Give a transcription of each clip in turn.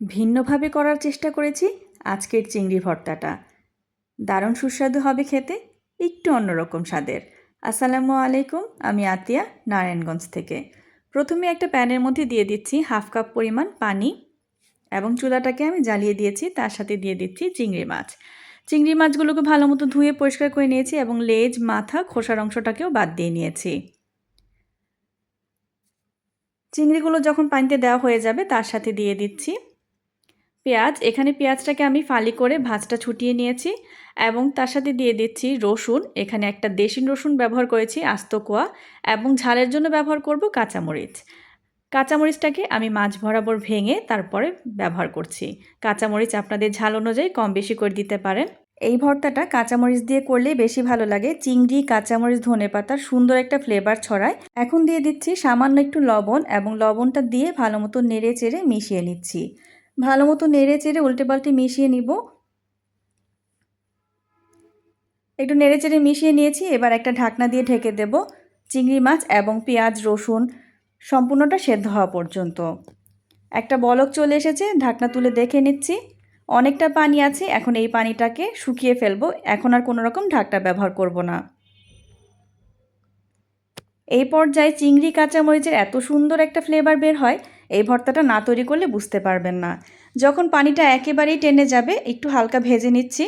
ভিন্নভাবে করার চেষ্টা করেছি আজকের চিংড়ি ভর্তাটা। দারুণ সুস্বাদু হবে খেতে, একটু অন্যরকম স্বাদের। আসসালামু আলাইকুম, আমি আতিয়া, নারায়ণগঞ্জ থেকে। প্রথমে একটা প্যানের মধ্যে দিয়ে দিচ্ছি হাফ কাপ পরিমাণ পানি এবং চুলাটাকে আমি জ্বালিয়ে দিয়েছি, তার সাথে দিয়ে দিচ্ছি চিংড়ি মাছ। চিংড়ি মাছগুলোকে ভালো মতো ধুয়ে পরিষ্কার করে নিয়েছি এবং লেজ, মাথা, খোসার অংশটাকেও বাদ দিয়ে নিয়েছি। চিংড়িগুলো যখন পানিতে দেওয়া হয়ে যাবে, তার সাথে দিয়ে দিচ্ছি পেঁয়াজ, এখানে পেঁয়াজটাকে আমি ফালি করে ভাজটা ছুটিয়ে নিয়েছি এবং তার সাথে দিয়ে দিচ্ছি রসুন। এখানে একটা দেশি রসুন ব্যবহার করেছি, আস্ত কোয়া, এবং ঝালের জন্য ব্যবহার করব কাঁচামরিচ। কাঁচামরিচটাকে আমি মাছ বরাবর ভেঙে তারপরে ব্যবহার করছি। কাঁচামরিচ আপনাদের ঝাল অনুযায়ী কম বেশি করে দিতে পারেন। এই ভর্তাটা কাঁচামরিচ দিয়ে করলে বেশি ভালো লাগে। চিংড়ি, কাঁচামরিচ, ধনে পাতার সুন্দর একটা ফ্লেভার ছড়ায়। এখন দিয়ে দিচ্ছি সামান্য একটু লবণ এবং লবণটা দিয়ে ভালো মতো নেড়ে চেড়ে মিশিয়ে নিচ্ছি। ভালো মতো নেড়ে চেড়ে উল্টে পাল্টে মিশিয়ে নিব। একটু নেড়ে চেড়ে মিশিয়ে নিয়েছি, এবার একটা ঢাকনা দিয়ে ঢেকে দেব। চিংড়ি মাছ এবং পেঁয়াজ, রসুন সম্পূর্ণটা সেদ্ধ হওয়া পর্যন্ত। একটা বলক চলে এসেছে, ঢাকনা তুলে দেখে নিচ্ছি। অনেকটা পানি আছে, এখন এই পানিটাকে শুকিয়ে ফেলব। এখন আর কোনো রকম ঢাকটা ব্যবহার করব না। এই পর্যায়ে চিংড়ি, কাঁচামরিচের এত সুন্দর একটা ফ্লেভার বের হয় এই ভর্তাটা না তৈরি করলে বুঝতে পারবেন না। যখন পানিটা একেবারেই টেনে যাবে, একটু হালকা ভেজে নিচ্ছি।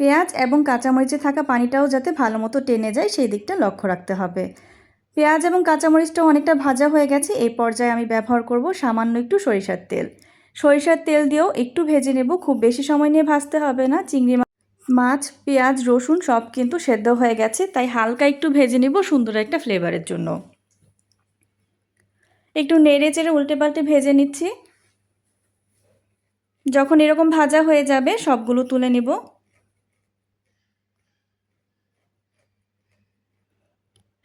পেঁয়াজ এবং কাঁচামরিচে থাকা পানিটাও যাতে ভালো মতো টেনে যায়, সেই দিকটা লক্ষ্য রাখতে হবে। পেঁয়াজ এবং কাঁচামরিচটাও অনেকটা ভাজা হয়ে গেছে, এই পর্যায়ে আমি ব্যবহার করব সামান্য একটু সরিষার তেল। সরিষার তেল দিয়েও একটু ভেজে নেব, খুব বেশি সময় নিয়ে ভাজতে হবে না। চিংড়ি মাছ, পেঁয়াজ, রসুন সব কিন্তু সেদ্ধ হয়ে গেছে, তাই হালকা একটু ভেজে নেব সুন্দর একটা ফ্লেভারের জন্য। একটু নেড়ে চেড়ে উল্টে পাল্টে ভেজে নিচ্ছি। যখন এরকম ভাজা হয়ে যাবে, সবগুলো তুলে নিব।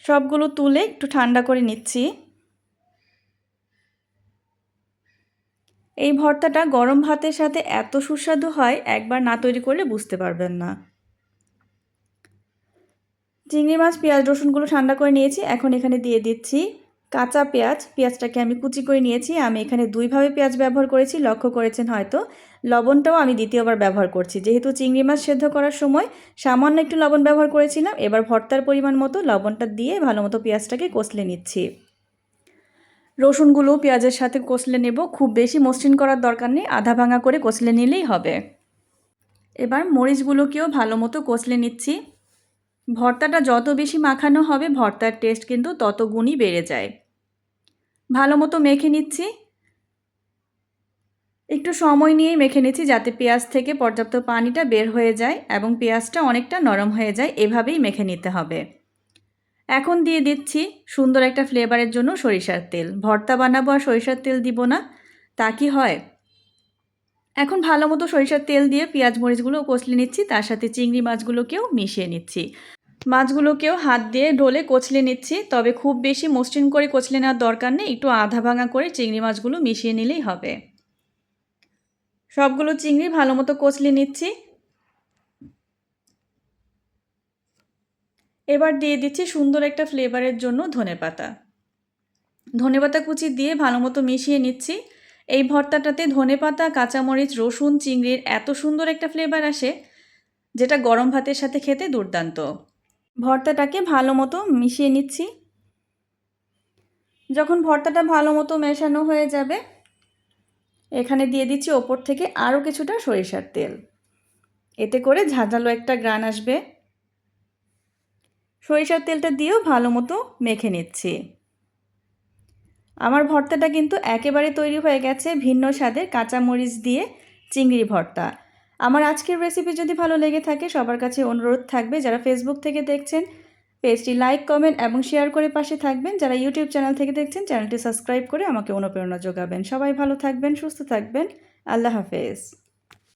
সবগুলো তুলে একটু ঠান্ডা করে নিচ্ছি। এই ভর্তাটা গরম ভাতের সাথে এত সুস্বাদু হয়, একবার না তৈরি করলে বুঝতে পারবেন না। চিংড়ি মাছ, পেঁয়াজ, রসুনগুলো ঠান্ডা করে নিয়েছি, এখন এখানে দিয়ে দিচ্ছি। কাঁচা পেঁয়াজ, পেঁয়াজটাকে আমি কুচি করে নিয়েছি। আমি এখানে দুইভাবে পেঁয়াজ ব্যবহার করেছি, লক্ষ্য করেছেন হয়তো। লবণটাও আমি দ্বিতীয়বার ব্যবহার করছি। যেহেতু চিংড়ি মাছ সেদ্ধ করার সময় সামান্য একটু লবণ ব্যবহার করেছিলাম, এবার ভর্তার পরিমাণ মতো লবণটা দিয়ে ভালো মতো পেঁয়াজটাকে কষলে নিচ্ছি। রসুনগুলো পেঁয়াজের সাথে কষলে নেব। খুব বেশি মসৃণ করার দরকার নেই, আধা ভাঙা করে কষলে নিলেই হবে। এবার মরিচগুলোকেও ভালো মতো কষলে নিচ্ছি। ভর্তাটা যত বেশি মাখানো হবে, ভর্তার টেস্ট কিন্তু তত গুণই বেড়ে যায়। ভালো মতো মেখে নিচ্ছি। একটু সময় নিয়েই মেখে নিচ্ছি যাতে পেঁয়াজ থেকে পর্যাপ্ত পানিটা বের হয়ে যায় এবং পেঁয়াজটা অনেকটা নরম হয়ে যায়, এভাবেই মেখে নিতে হবে। এখন দিয়ে দিচ্ছি সুন্দর একটা ফ্লেভারের জন্য সরিষার তেল। ভর্তা বানাবো আর সরিষার তেল দিব না, তা কি হয়? এখন ভালো মতো সরিষার তেল দিয়ে পেঁয়াজ মরিচগুলো কচলে নিচ্ছি, তার সাথে চিংড়ি মাছগুলোকেও মিশিয়ে নিচ্ছি। মাছগুলোকেও হাত দিয়ে ঢোলে কচলে নিচ্ছি, তবে খুব বেশি মসৃণ করে কচলে নেওয়ার দরকার নেই, একটু আধা ভাঙা করে চিংড়ি মাছগুলো মিশিয়ে নিলেই হবে। সবগুলো চিংড়ি ভালো মতো কচলে নিচ্ছি। এবার দিয়ে দিচ্ছি সুন্দর একটা ফ্লেভারের জন্য ধনে পাতা। ধনে পাতা কুচি দিয়ে ভালো মতো মিশিয়ে নিচ্ছি। এই ভর্তাটাতে ধনে পাতা, কাঁচামরিচ, রসুন, চিংড়ির এত সুন্দর একটা ফ্লেভার আসে, যেটা গরম ভাতের সাথে খেতে দুর্দান্ত। ভর্তাটাকে ভালো মতো মিশিয়ে নিচ্ছি। যখন ভর্তাটা ভালো মতো মেশানো হয়ে যাবে, এখানে দিয়ে দিচ্ছি ওপর থেকে আরও কিছুটা সরিষার তেল। এতে করে ঝাঁঝালো একটা গ্রান আসবে। সরিষার তেলটা দিয়েও ভালো মতো মেখে নিচ্ছি। আমার ভর্তাটা কিন্তু একেবারে তৈরি হয়ে গেছে ভিন্ন স্বাদের কাঁচামরিচ দিয়ে চিংড়ি ভর্তা। আমার আজকের রেসিপি যদি ভালো লেগে থাকে, সবার কাছে অনুরোধ থাকবে যারা ফেসবুক থেকে দেখছেন, পেজটি লাইক কমেন্ট এবং শেয়ার করে পাশে থাকবেন। যারা ইউটিউব চ্যানেল থেকে দেখছেন চ্যানেলটি সাবস্ক্রাইব করে আমাকে অনুপ্রেরণা যোগাবেন। সবাই ভালো থাকবেন, সুস্থ থাকবেন। আল্লাহ হাফেজ।